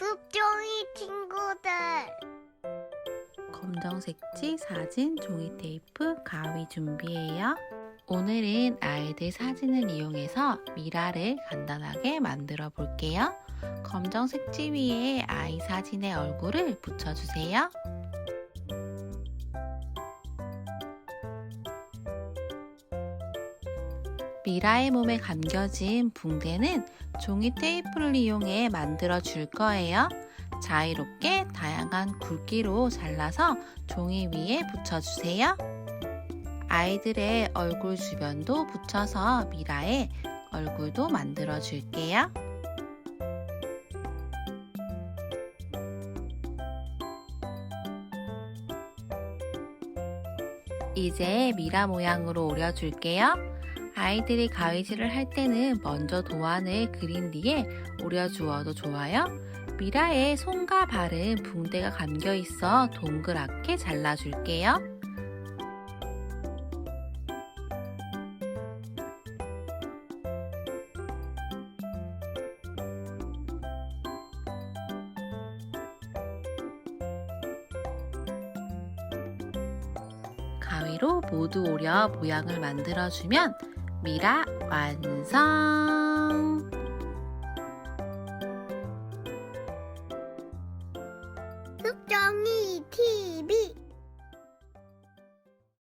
숲종이 친구들. 검정 색지 사진 종이 테이프 가위 준비해요. 오늘은 아이들 사진을 이용해서 미라를 간단하게 만들어 볼게요. 검정 색지 위에 아이 사진의 얼굴을 붙여주세요. 미라의 몸에 감겨진 붕대는 종이 테이프를 이용해 만들어 줄 거예요. 자유롭게 다양한 굵기로 잘라서 종이 위에 붙여주세요. 아이들의 얼굴 주변도 붙여서 미라의 얼굴도 만들어 줄게요. 이제 미라 모양으로 오려줄게요. 아이들이 가위질을 할 때는 먼저 도안을 그린 뒤에 오려주어도 좋아요. 미라의 손과 발은 붕대가 감겨 있어 동그랗게 잘라줄게요. 가위로 모두 오려 모양을 만들어주면 미라 완성!